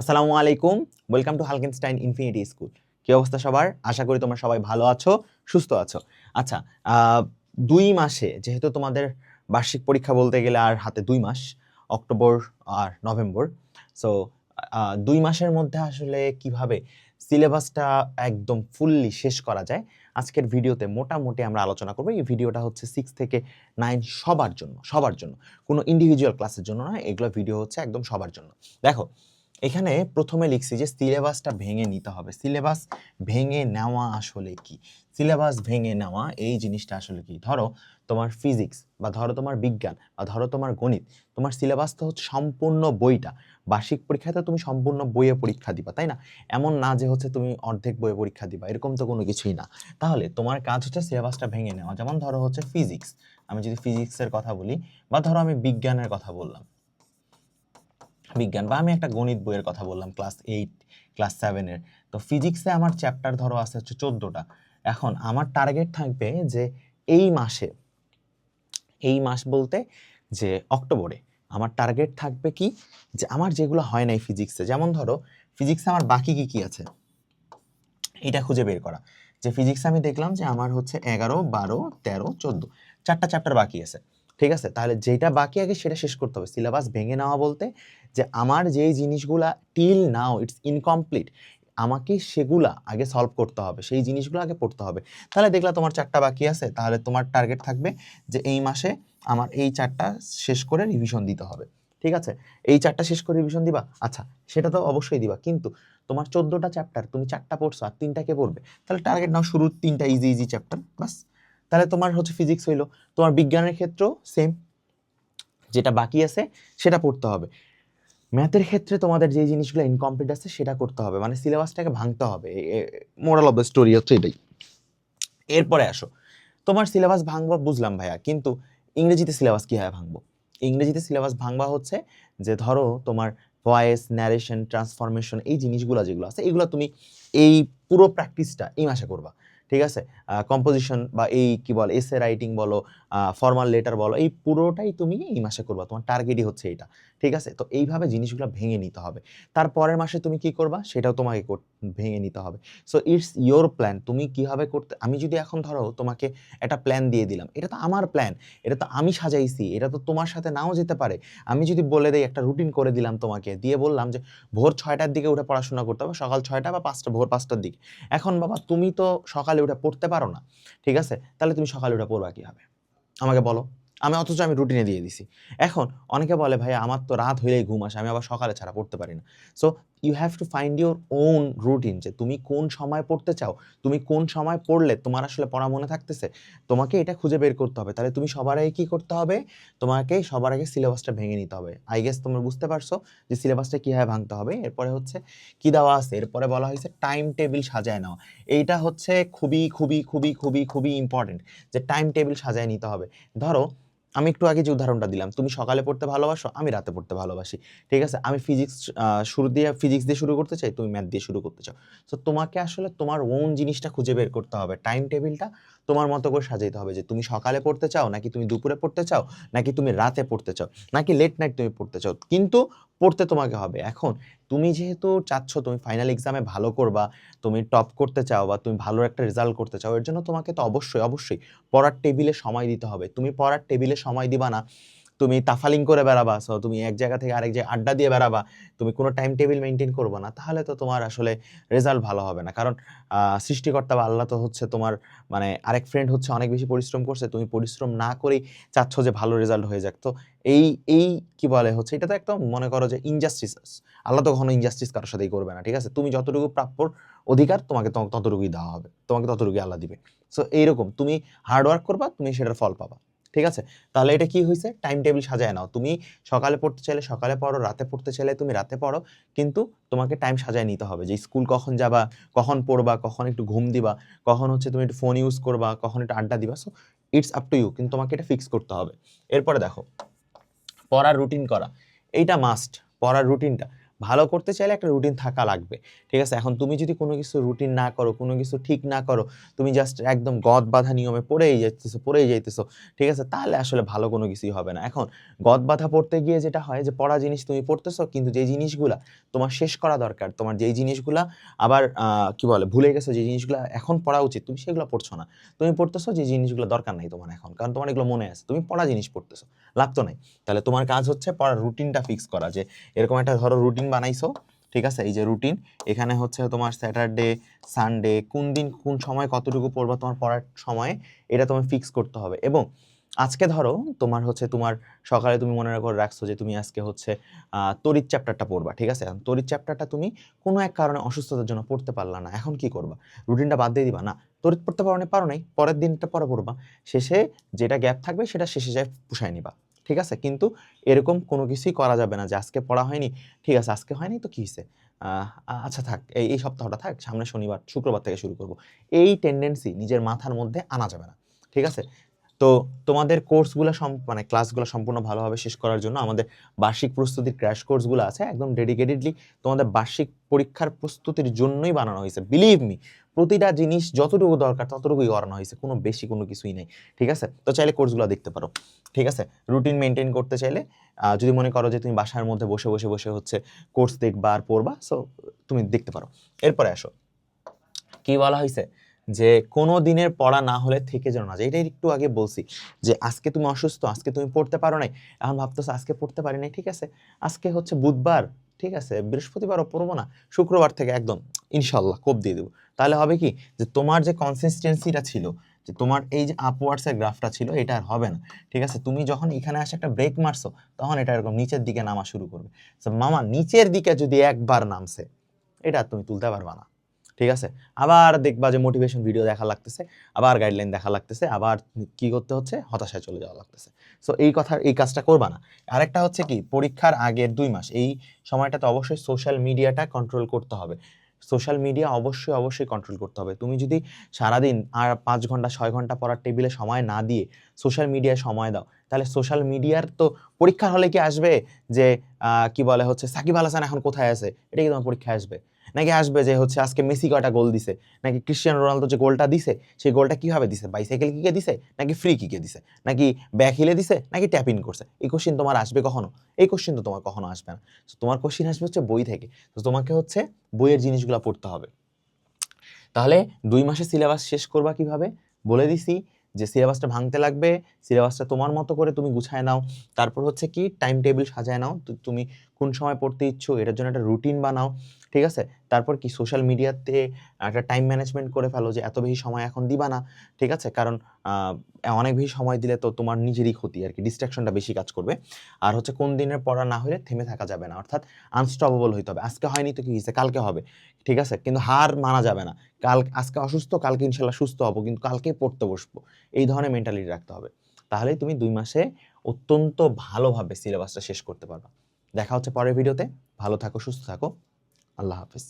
আসসালামু আলাইকুম welcome to Halkenstein infinity school কি অবস্থা সবার? আশা করি তোমরা সবাই ভালো আছো, সুস্থ আছো। আচ্ছা দুই মাসে যেহেতু তোমাদের বার্ষিক পরীক্ষা বলতে গেলে আর হাতে দুই মাস, অক্টোবর আর নভেম্বর সো দুই মাসের মধ্যে আসলে কীভাবে সিলেবাসটা একদম ফুললি শেষ করা যায়, আজকের ভিডিওতে মোটামুটি আমরা আলোচনা করব। এই ভিডিওটা হচ্ছে সিক্স থেকে নাইন সবার জন্য সবার জন্য। কোনো ইন্ডিভিজুয়াল ক্লাসের জন্য নয় এগুলো ভিডিও হচ্ছে একদম সবার জন্য। দেখো এখানে প্রথমে লিখছি যে সিলেবাসটা ভেঙে নিতে হবে। সিলেবাস ভেঙে নেওয়া আসলে কি? সিলেবাস ভেঙে নেওয়া, এই জিনিসটা আসলে কি? ধরো তোমার ফিজিক্স বা ধরো তোমার বিজ্ঞান বা ধরো তোমার গণিত, তোমার সিলেবাস তো হচ্ছে সম্পূর্ণ বইটা। বার্ষিক পরীক্ষাতে তুমি সম্পূর্ণ বইয়ে পরীক্ষা দিবা, তাই না? এমন না যে হচ্ছে তুমি অর্ধেক বইয়ে পরীক্ষা দিবা, এরকম তো কোনো কিছুই না। তাহলে তোমার কাজ হচ্ছে সিলেবাসটা ভেঙে নেওয়া। যেমন ধরো হচ্ছে ফিজিক্স, আমি যদি ফিজিক্সের কথা বলি বা ধরো আমি বিজ্ঞানের কথা বললাম। বিজ্ঞান বা আমি একটা গণিত বইয়ের কথা বললাম ক্লাস এইট ক্লাস সেভেনের তো ফিজিক্সে আমার চ্যাপ্টার ধরো আছে হচ্ছে চোদ্দোটা। এখন আমার টার্গেট থাকবে যে এই মাসে, এই মাস বলতে যে অক্টোবরে আমার টার্গেট থাকবে কি? যে আমার যেগুলো হয় নাই ফিজিক্সে যেমন ধরো ফিজিক্সে আমার বাকি কি কি আছে? এটা খুঁজে বের করা। যে ফিজিক্সে আমি দেখলাম যে আমার হচ্ছে এগারো, বারো, তেরো, চোদ্দ, চারটা চ্যাপ্টার বাকি আছে। ঠিক আছে? তাহলে যেটা বাকি আগে সেটা শেষ করতে হবে। সিলেবাস ভেঙে নেওয়া বলতে যে আমার যেই জিনিসগুলা টিল নাও ইটস ইনকমপ্লিট আমাকে সেগুলা আগে সলভ করতে হবে। সেই জিনিসগুলো আগে পড়তে হবে। তাহলে দেখলা তোমার চারটা বাকি আছে। তাহলে তোমার টার্গেট থাকবে যে এই মাসে আমার এই চারটা শেষ করে রিভিশন দিতে হবে। ঠিক আছে? এই চারটা শেষ করে রিভিশন দিবা? আচ্ছা সেটা তো অবশ্যই দিবা। কিন্তু তোমার চোদ্দোটা চ্যাপ্টার তুমি চারটা পড়ছো আর তিনটাকে পড়বে? তাহলে টার্গেট নাও শুরুর তিনটা ইজি ইজি চ্যাপ্টার বাস তাহলে তোমার হচ্ছে ফিজিক্স হইল। তোমার বিজ্ঞানের ক্ষেত্রেও সেম যেটা বাকি আছে, সেটা পড়তে হবে। ম্যাথের ক্ষেত্রে তোমাদের যে জিনিসগুলো ইনকমপ্লিট আছে, সেটা করতে হবে। মানে সিলেবাসটাকে ভাঙতে হবে। মোরাল অফ দ্য স্টোরি হচ্ছে এটাই। এরপরে আসো। তোমার সিলেবাস ভাঙবো বুঝলাম ভাইয়া, কিন্তু ইংরেজিতে সিলেবাস কী কীভাবে ভাঙবো? ইংরেজিতে সিলেবাস ভাঙবা হচ্ছে যে ধরো তোমার ভয়েস ন্যারেশন ট্রান্সফরমেশন এই জিনিসগুলো যেগুলো আছে, এগুলো তুমি এই পুরো প্র্যাকটিসটা এই মাসে করবা। ঠিক আছে? কম্পোজিশন বা এই কি বল এসে রাইটিং বলো ফর্মাল লেটার বলো, এই পুরোটাই তুমি এই মাসে করবা। তোমার টার্গেটই হচ্ছে এটা ঠিক আছে? তো এইভাবে জিনিসগুলো ভেঙে নিতে হবে। তার পরের মাসে তুমি কি করবা? সেটাও তোমাকে ভেঙে নিতে হবে। সো ইটস ইয়োর প্ল্যান তুমি কীভাবে করতে, আমি যদি এখন ধরো তোমাকে একটা প্ল্যান দিয়ে দিলাম, এটা তো আমার প্ল্যান এটা তো আমি সাজাইছি, এটা তো তোমার সাথে নাও যেতে পারে। আমি যদি বলে দেই একটা রুটিন করে দিলাম তোমাকে, দিয়ে বললাম যে ভোর ছয়টার দিকে উঠে পড়াশোনা করতে হবে, সকাল ছয়টা বা পাঁচটা, ভোর পাঁচটার দিকে। এখন বাবা, তুমি তো সকালে উঠে পড়তে পারো না, ঠিক আছে? তাহলে তুমি সকালে উঠে পড়বা কীভাবে? আমাকে বলো। আমি অথচ আমি রুটিনে দিয়ে দিছি। এখন অনেকে বলে ভাই আমার তো রাত হইলেই ঘুম আসে, আমি আবার সকালে ছাড়া পড়তে পারি না। So you have to find your own routine যে তুমি কোন সময় পড়তে চাও, তুমি কোন সময় পড়লে তোমার আসলে পড়া মনে থাকতেছে, তোমাকে এটা খুঁজে বের করতে হবে। তাহলে তুমি সবার আগে কী করতে হবে? তোমাকে সবার আগে সিলেবাসটা ভেঙে নিতে হবে। আই গেস তোমরা বুঝতে পারছ যে সিলেবাসটা কীভাবে ভাঙতে হবে। এরপরে হচ্ছে কি দেওয়া আছে? এরপরে বলা হয়েছে টাইম টেবিল সাজায় নেওয়া। এইটা হচ্ছে খুবই খুবই খুবই খুবই খুবই ইম্পর্টেন্ট যে টাইম টেবিল সাজায় নিতে হবে। ধরো আমি একটু আগে যে উদাহরণটা দিলাম, তুমি সকালে পড়তে ভালোবাসো, আমি রাতে পড়তে ভালোবাসি। ঠিক আছে? আমি ফিজিক্স শুরু দিয়ে ফিজিক্স দিয়ে শুরু করতে চাই, তুমি ম্যাথ দিয়ে শুরু করতে চাও। তো তোমাকে আসলে তোমার ওন জিনিসটা খুঁজে বের করতে হবে টাইম টেবিলটা তোমার মতো করে সাজাইতে হবে যে তুমি সকালে পড়তে চাও, নাকি তুমি দুপুরে পড়তে চাও, নাকি তুমি রাতে পড়তে চাও, নাকি লেট নাইট তুমি পড়তে চাও। কিন্তু পড়তে তোমাকে হবে। এখন তুমি যেহেতু চাচ্ছ তুমি ফাইনাল এক্সামে ভালো করবা, তুমি টপ করতে চাও বা তুমি ভালো একটা রেজাল্ট করতে চাও, এর জন্য তোমাকে তো অবশ্যই অবশ্যই পড়ার টেবিলে সময় দিতে হবে। তুমি পড়ার টেবিলে সময় দিবা না। তুমি তাফালিং করে বেড়াবা সো তুমি এক জায়গা থেকে আরেক জায়গায় আড্ডা দিয়ে বেড়াবা, তুমি কোনো টাইম টেবিল মেনটেন করবে না, তাহলে তো তোমার আসলে রেজাল্ট ভালো হবে না। কারণ সৃষ্টিকর্তা বা আল্লাহ তো হচ্ছে তোমার মানে আরেক ফ্রেন্ড হচ্ছে, অনেক বেশি পরিশ্রম করছে, তুমি পরিশ্রম না করেই চাচ্ছ যে ভালো রেজাল্ট হয়ে যাক। তো এই এই কি বলে হচ্ছে, এটা তো একদম মনে করো যে ইনজাস্টিস আল্লাহ তো কখনো ইনজাস্টিস কারোর সাথেই করবে না, ঠিক আছে? তুমি যতটুকু প্রাপ্যর অধিকার, তোমাকে ততটুকুই দেওয়া হবে, তোমাকে ততটুকুই আল্লাহ দিবে। সো এইরকম, তুমি হার্ড ওয়ার্ক করবা, তুমি সেটার ফল পাবা। ঠিক আছে? তাহলে এটা কি হয়েছে টাইম টেবিল সাজায় নাও। তুমি সকালে পড়তে চাইলে সকালে পড়ো, রাতে পড়তে চাইলে তুমি রাতে পড়ো, কিন্তু তোমাকে টাইম সাজায় নিতে হবে। যে স্কুল কখন যাবা, কখন পড়বা, কখন একটু ঘুম দিবা, কখন হচ্ছে তুমি একটু ফোন ইউজ করবা, কখন একটু আড্ডা দিবা। So it's up to you কিন্তু তোমাকে এটা ফিক্স করতে হবে। এরপরে দেখো, পড়ার রুটিন করা। এইটা মাস্ট পড়ার রুটিনটা ভালো করতে চাইলে একটা রুটিন থাকা লাগবে। ঠিক আছে? এখন তুমি যদি কোনো কিছু রুটিন না করো, কোনো কিছু ঠিক না করো, তুমি জাস্ট একদম গদ বাঁধা নিয়মে পড়েই যাইতেছো পড়েই যাইতেছো, ঠিক আছে? তাহলে আসলে ভালো কোনো কিছুই হবে না। এখন গদ বাঁধা পড়তে গিয়ে যেটা হয় যে, পড়া জিনিস তুমি পড়তেছো, কিন্তু যে জিনিসগুলা তোমার শেষ করা দরকার, তোমার যেই জিনিসগুলা আবার কি বলে, ভুলে গেছো যে জিনিসগুলো এখন পড়া উচিত, তুমি সেগুলো পড়ছো না। তুমি পড়তেছো যে জিনিসগুলো দরকার নাই তোমার এখন, কারণ তোমার এগুলো মনে আছে, তুমি পড়া জিনিস পড়তেছো লাভ তো নাই। তাহলে তোমার কাজ হচ্ছে পড়ার রুটিনটা ফিক্স করা, যে এরকম একটা ধরো রুটিন বানাইছো, ঠিক আছে? এই যে রুটিন এখানে হচ্ছে তোমার স্যাটারডে সানডে কোন দিন, কোন সময় কতটুকু পড়বা, তোমার পড়ার সময়, এটা তোমার ফিক্স করতে হবে। এবং আজকে ধরো, তোমার হচ্ছে তোমার সকালে তুমি মনে করে রাখছো যে তুমি আজকে হচ্ছে তড়িৎ চ্যাপ্টারটা পড়বা, ঠিক আছে? তড়িৎ চ্যাপ্টারটা তুমি কোনো এক কারণে অসুস্থতার জন্য পড়তে পারলা না, এখন কি করবা? রুটিনটা বাদ দিয়ে দিবা, না? তড়িৎ পড়তে পারো না পারো নাই, পরের দিনটা পরে পড়বা। শেষে যেটা গ্যাপ থাকবে, সেটা শেষে যায় পুষায় নিবা। ঠিক আছে? কিন্তু এরকম কোনো কিছুই করা যাবে না যে আজকে পড়া হয়নি, ঠিক আছে, আজকে হয়নি তো কী হয়েছে? আচ্ছা থাক, এই এই সপ্তাহটা থাক, সামনে শনিবার, শুক্রবার থেকে শুরু করব। এই টেন্ডেন্সি নিজের মাথার মধ্যে আনা যাবে না, ঠিক আছে? তো তোমাদের কোর্সগুলো মানে ক্লাসগুলো সম্পূর্ণ ভালোভাবে শেষ করার জন্য আমাদের বার্ষিক প্রস্তুতির ক্র্যাশ কোর্সগুলো আছে, একদম ডেডিকেটেডলি তোমাদের বার্ষিক পরীক্ষার প্রস্তুতির জন্যই বানানো হয়েছে। বিলিভ মি প্রতিটা জিনিস যতটুকু দরকার ততটুকুই করানো হয়েছে, কোনো বেশি কোনো কিছুই নেই, ঠিক আছে? তো চাইলে কোর্সগুলো দেখতে পারো, ঠিক আছে? রুটিন মেনটেন করতে চাইলে যদি মনে করো যে তুমি বাসার মধ্যে বসে বসে বসে হচ্ছে কোর্স দেখবা আর পড়বা সো তুমি দেখতে পারো। এরপরে আসো, কি বলা হয়েছে? যে কোনো দিনের পড়া না হলে থেকে যেন না যায়। এটাই একটু আগে বলছি যে আজকে তুমি অসুস্থ, আজকে তুমি পড়তে পারো নাই। এখন ভাবতেছো আজকে পড়তে পারি নাই, ঠিক আছে? আজকে হচ্ছে বুধবার, ঠিক আছে? বৃহস্পতিবারও পড়ব না, শুক্রবার থেকে একদম ইনশাল্লাহ কোপ দিয়ে দেবো। তাহলে হবে কি যে তোমার যে কনসিস্টেন্সিটা ছিল, যে তোমার এই যে আপওয়ার্ডসের গ্রাফটা ছিল, এটা আর হবে না, ঠিক আছে? তুমি যখন এখানে আসে একটা ব্রেক মারছো, তখন এটা এরকম নিচের দিকে নামা শুরু করবে। মামা, নিচের দিকে যদি একবার নামছে, এটা তুমি তুলতে পারবা না। ঠিক আছে? আবার দেখবা যে মোটিভেশন ভিডিও দেখা লাগতেছে, আবার গাইডলাইন দেখা লাগতেছে, আবার কি করতে হচ্ছে? হতাশায় চলে যাওয়া লাগতেছে। সো এই কথা, এই কাজটা করবা না। আরেকটা হচ্ছে কি, পরীক্ষার আগের দুই মাস, এই সময়টাতে অবশ্যই সোশ্যাল মিডিয়াটা কন্ট্রোল করতে হবে। সোশ্যাল মিডিয়া অবশ্যই অবশ্যই কন্ট্রোল করতে হবে। তুমি যদি সারাদিন আর পাঁচ ঘণ্টা, ছয় ঘণ্টা পড়ার টেবিলে সময় না দিয়ে সোশ্যাল মিডিয়ায় সময় দাও, তাহলে সোশ্যাল মিডিয়ার তো পরীক্ষার হলে কি আসবে? যে কি বলে হচ্ছে, সাকিব আল হাসান এখন কোথায় আছে? এটা কি তোমার পরীক্ষায় আসবে। নাকি আসবে যে হচ্ছে আজকে মেসি কয়টা গোল দিছে? নাকি ক্রিস্টিয়ানো রোনালদো যে গোলটা দিছে সেই গোলটা কীভাবে দিছে? বাইসাইকেল কিকে দিছে, নাকি ফ্রি কিকে দিছে? নাকি ব্যাক হিলে দিছে, নাকি ট্যাপ ইন করছে? এই কোশ্চিন তোমার আসবে কখনো? এই কোশ্চিন তো তোমার কখনো আসবে না। তো তোমার কোশ্চিন আসবে হচ্ছে বই থেকে। তো তোমাকে হচ্ছে বইয়ের জিনিসগুলো পড়তে হবে। তাহলে দুই মাসে সিলেবাস শেষ করবা কীভাবে? বলে দিছি যে সিলেবাসটা ভাঙতে লাগবে সিলেবাসটা তোমার মতো করে তুমি গুছায় নাও। তারপর হচ্ছে কি টাইম টেবিল সাজায় নাও। তুমি কোন সময় পড়তে ইচ্ছুক এটার জন্য একটা রুটিন বানাও। ঠিক আছে? তারপর কি সোশ্যাল মিডিয়াতে একটা টাইম ম্যানেজমেন্ট করে ফেলো যে এত বেশি সময় এখন দিবা না, ঠিক আছে? কারণ অনেক বেশি সময় দিলে তো তোমার নিজেরই ক্ষতি আর কি ডিস্ট্রাকশনটা বেশি কাজ করবে। আর হচ্ছে কোন দিনের পড়া না হলে থেমে থাকা যাবে না, অর্থাৎ আনস্টপেবল হইতে হবে। আজকে হয়নি তো কি হয়েছে কালকে হবে, ঠিক আছে? কিন্তু হার মানা যাবে না। কাল, আজকে অসুস্থ, কালকে ইনশাল্লাহ সুস্থ হব, কিন্তু কালকে পড়তে বসবো। এই ধরনের মেন্টালিটি রাখতে হবে। তাহলে তুমি দুই মাসে অত্যন্ত ভালোভাবে সিলেবাসটা শেষ করতে পারবা। দেখা হচ্ছে পরের ভিডিওতে ভালো থাকো, সুস্থ থাকো। আল্লাহ হাফিজ।